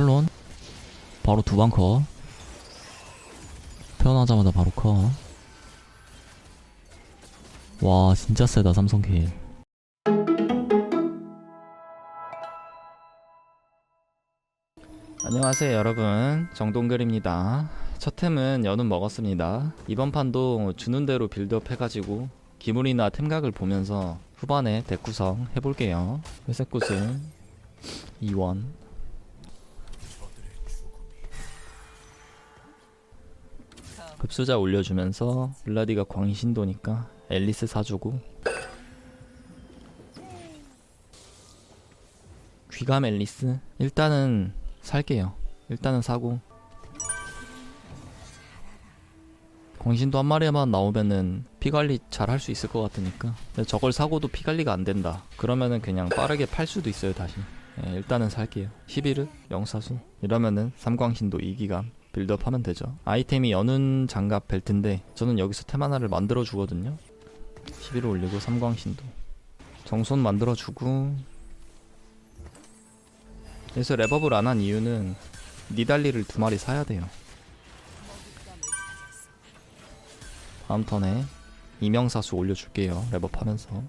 탈론. 바로 두방 컷. 태어나자마자 바로 컷. 와 진짜 세다 삼성킬. 안녕하세요 여러분. 정동글입니다. 첫 템은 연운 먹었습니다. 이번 판도 주는 대로 빌드업 해가지고 기물이나 템각을 보면서 후반에 덱 구성 해볼게요. 회색 구슬. 2원 급수자 올려주면서 블라디가 광신도니까 앨리스 사주고 귀감 앨리스 일단은 살게요. 일단은 사고 광신도 한 마리만 나오면은 피관리 잘 할 수 있을 것 같으니까. 저걸 사고도 피관리가 안 된다. 그러면은 그냥 빠르게 팔 수도 있어요 다시. 예, 일단은 살게요. 11을 영사수. 이러면은 삼광신도 2기감 빌드업 하면 되죠. 아이템이 연운 장갑 벨트인데 저는 여기서 템 하나를 만들어 주거든요. 11을 올리고 삼광신도. 정손 만들어 주고. 그래서 랩업을 안 한 이유는 니달리를 두 마리 사야 돼요. 다음 턴에 이명사수 올려줄게요. 랩업 하면서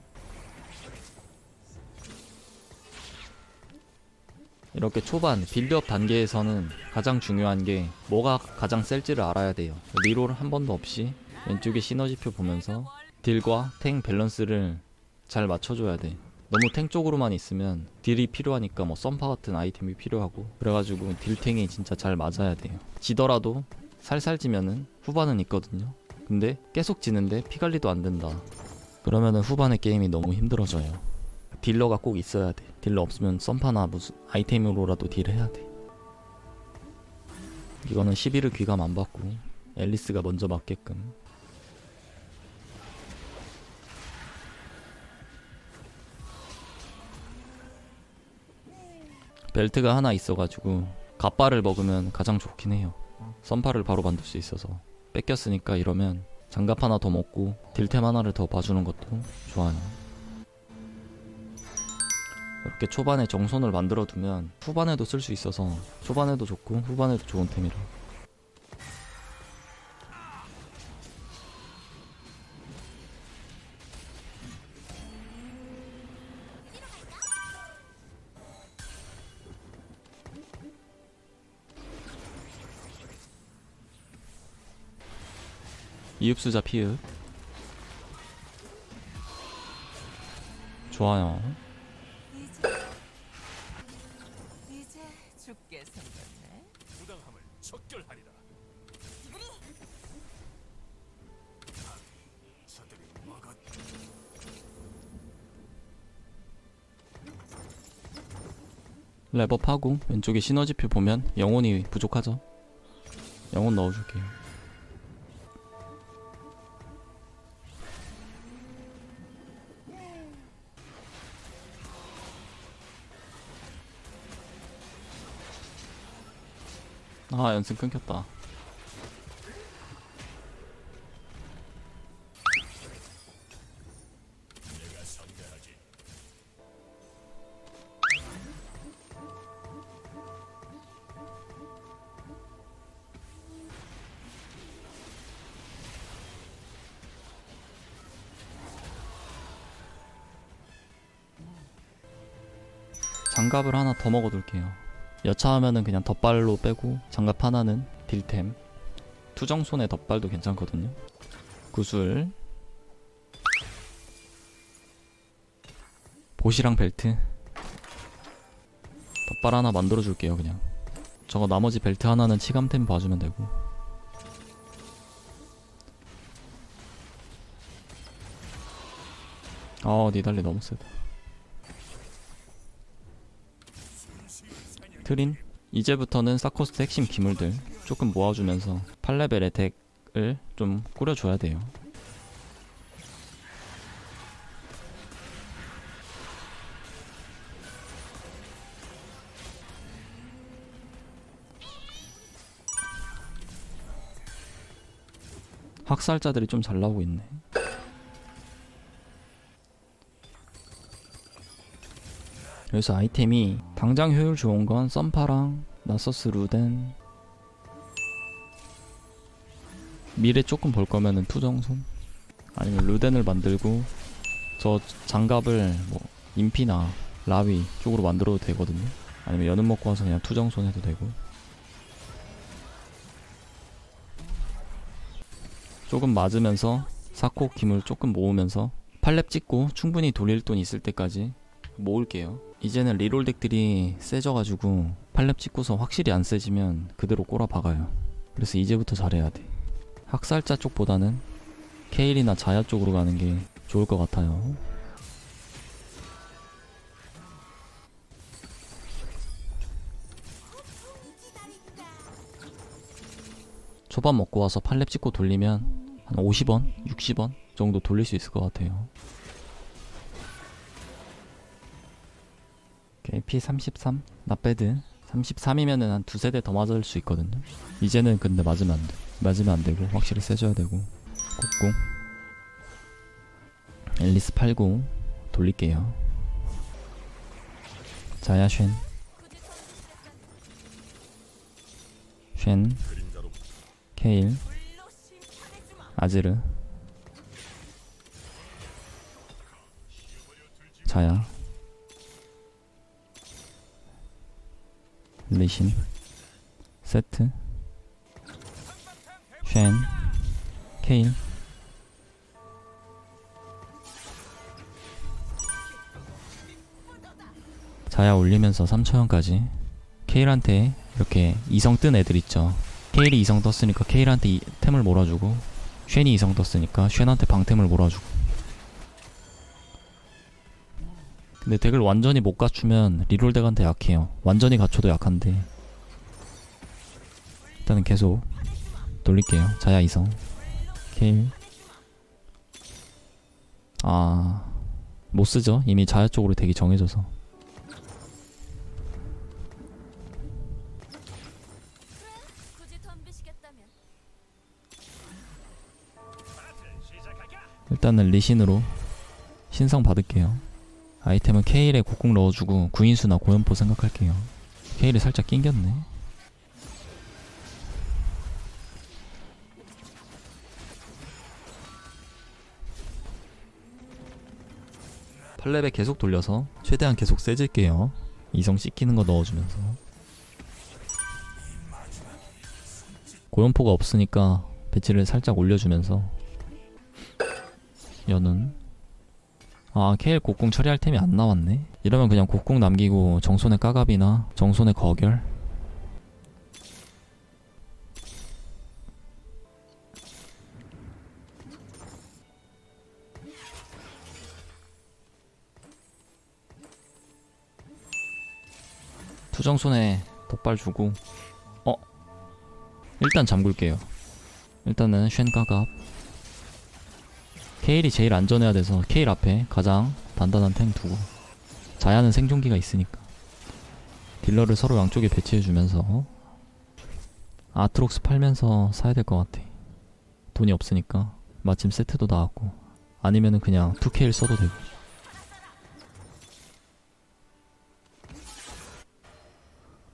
이렇게 초반 빌드업 단계에서는 가장 중요한 게 뭐가 가장 셀지를 알아야 돼요. 리롤 한 번도 없이 왼쪽에 시너지표 보면서 딜과 탱 밸런스를 잘 맞춰줘야 돼. 너무 탱 쪽으로만 있으면 딜이 필요하니까 뭐 썸파 같은 아이템이 필요하고 그래가지고 딜탱이 진짜 잘 맞아야 돼요. 지더라도 살살 지면은 후반은 있거든요. 근데 계속 지는데 피관리도 안 된다. 그러면은 후반의 게임이 너무 힘들어져요. 딜러가 꼭 있어야 돼 딜러 없으면 썸파나 무슨 아이템으로라도 딜해야 돼. 이거는 11을 귀감 안 받고 앨리스가 먼저 맞게끔. 벨트가 하나 있어가지고 갑바를 먹으면 가장 좋긴 해요. 썬파를 바로 만들 수 있어서. 뺏겼으니까 이러면 장갑 하나 더 먹고 딜템 하나를 더 봐주는 것도 좋아요 이렇게 초반에 정손을 만들어 두면 후반에도 쓸 수 있어서 초반에도 좋고 후반에도 좋은 템이라. 이흡수자 피흡 좋아요 랩업하고 왼쪽에 시너지표 보면 영혼이 부족하죠. 영혼 넣어줄게요. 아 연승 끊겼다 장갑을 하나 더 먹어둘게요. 여차하면은 그냥 덧발로 빼고 장갑 하나는 딜템. 투정손의 덧발도 괜찮거든요. 구슬. 보시랑 벨트. 덧발 하나 만들어줄게요, 그냥. 저거 나머지 벨트 하나는 치감템 봐주면 되고. 아, 니달리 너무 세다. 트린 이제부터는 사코스트 핵심 기물들 조금 모아주면서 8레벨의 덱을 좀 꾸려줘야 돼요. 학살자들이 좀 잘 나오고 있네 여기서 아이템이 당장 효율 좋은 건 썬파랑 나서스 루덴 미래 조금 볼 거면은 투정손 아니면 루덴을 만들고 저 장갑을 뭐 인피나 라위 쪽으로 만들어도 되거든요. 아니면 연음 먹고 와서 그냥 투정손 해도 되고. 조금 맞으면서 사코 기물 조금 모으면서 팔렙 찍고 충분히 돌릴 돈 있을 때까지 모을게요 이제는 리롤 덱들이 세져가지고 팔렙 찍고서 확실히 안 세지면 그대로 꼬라 박아요. 그래서 이제부터 잘해야 돼. 학살자 쪽보다는 케일이나 자야 쪽으로 가는 게 좋을 것 같아요. 초밥 먹고 와서 팔렙 찍고 돌리면 한 50원, 60원 정도 돌릴 수 있을 것 같아요. 오케이, P33 나배드. 33이면은 한 두세 대 더 맞을 수 있거든요. 이제는 근데 맞으면 안 돼. 맞으면 안 되고 확실히 세져야 되고. 꾹꾹 앨리스 팔고 돌릴게요. 자야 쉔. 쉔. 케일. 아즈르. 자야 리신. 세트. 쉔. 케일. 자야 올리면서 3초형까지. 케일한테 이렇게 이성 뜬 애들 있죠. 케일이 이성 떴으니까 케일한테 이, 템을 몰아주고 쉔이 이성 떴으니까 쉔한테 방템을 몰아주고 근데 덱을 완전히 못 갖추면 리롤 덱한테 약해요. 완전히 갖춰도 약한데. 일단은 계속 돌릴게요. 자야 이성. 케일 아 못쓰죠? 이미 자야 쪽으로 덱이 정해져서. 일단은 리신으로 신성 받을게요. 아이템은 케일에 곡궁 넣어주고 구인수나 고연포 생각할게요. 케일이 살짝 낑겼네. 팔렙에 계속 돌려서 최대한 계속 세질게요. 이성 씻기는 거 넣어주면서. 고연포가 없으니까 배치를 살짝 올려주면서 연은 아 케일 곡궁 처리할 템이 안 나왔네. 이러면 그냥 곡궁 남기고 정손의 까갑이나 정손의 거결? 투정손에 덧발 주고. 어? 일단 잠글게요. 일단은 쉔 까갑 케일이 제일 안전해야 돼서 케일 앞에 가장 단단한 탱 두고. 자야는 생존기가 있으니까. 딜러를 서로 양쪽에 배치해주면서 아트록스 팔면서 사야 될 것 같아. 돈이 없으니까 마침 세트도 나왔고. 아니면은 그냥 2K를 써도 되고.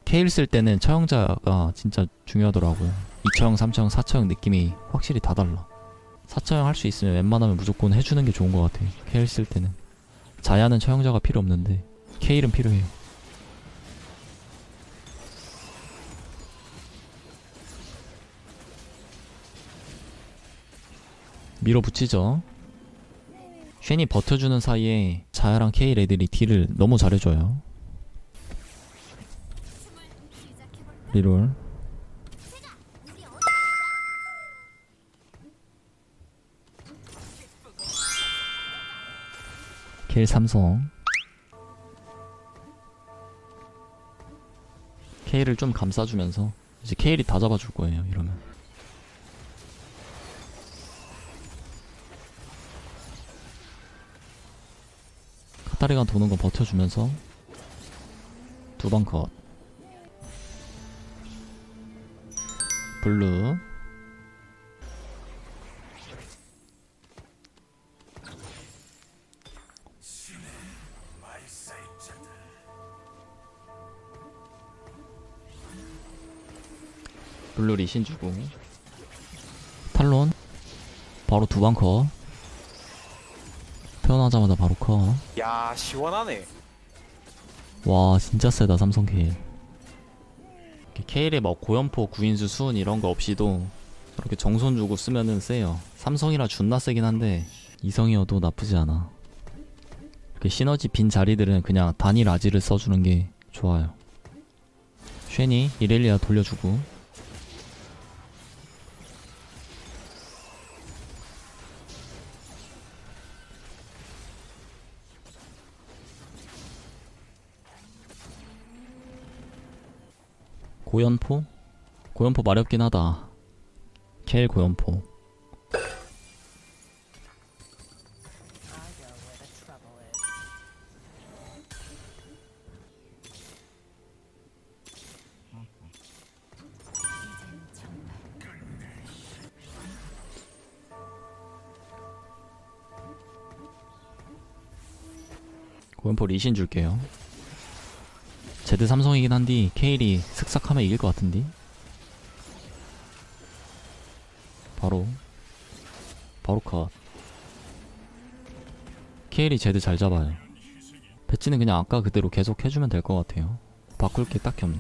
케일 쓸 때는 처형자가 진짜 중요하더라고요. 2처형, 3처형, 4처형 느낌이 확실히 다 달라 4처형 할 수 있으면 웬만하면 무조건 해주는 게 좋은 것 같아. 케일 쓸 때는. 자야는 처형자가 필요 없는데 케일은 필요해요. 밀어붙이죠. 쉔이 버텨주는 사이에 자야랑 케일 애들이 딜을 너무 잘해줘요. 리롤. 케일 삼성. 케일을 좀 감싸주면서 이제 케일이 다 잡아줄 거예요. 이러면. 카타리가 도는 거 버텨주면서 두방 컷. 블루. 블루 리신 주고 탈론. 바로 두방 컷 태어나자마자 바로 컷야 시원하네. 와 진짜 세다 삼성 케일. 이렇게 케일에 뭐 고연포 구인수 수은 이런 거 없이도 저렇게 정손 주고 쓰면은 세요. 삼성이라 존나 세긴 한데 이성이어도 나쁘지 않아. 이렇게 시너지 빈 자리들은 그냥 단일 아지를 써주는 게 좋아요. 쉐니 이렐리아 돌려주고 고연포? 고연포 마렵긴 하다. 켈 고연포. 고연포 리신 줄게요. 제드 삼성이긴 한디 케일이 슥싹하면 이길 것 같은디? 바로 바로 컷. 케일이 제드 잘 잡아요. 배치는 그냥 아까 그대로 계속 해주면 될 것 같아요. 바꿀 게 딱히 없네.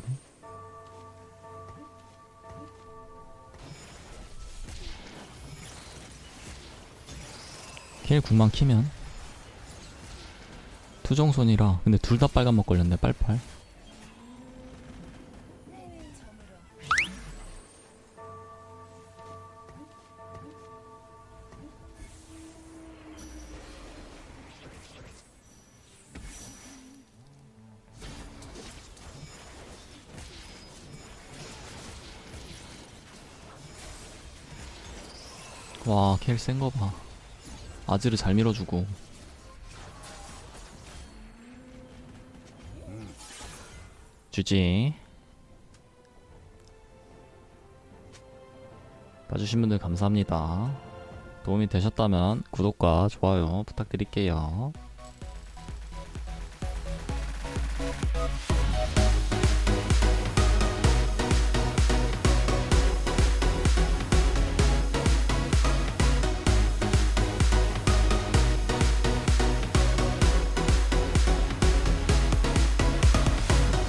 케일 궁만 키면 투정손이라 근데 둘 다 빨간 먹 걸렸네 빨빨 와, 켈 센 거 봐. 아즈를 잘 밀어주고. 주지. 봐주신 분들 감사합니다. 도움이 되셨다면 구독과 좋아요 부탁드릴게요.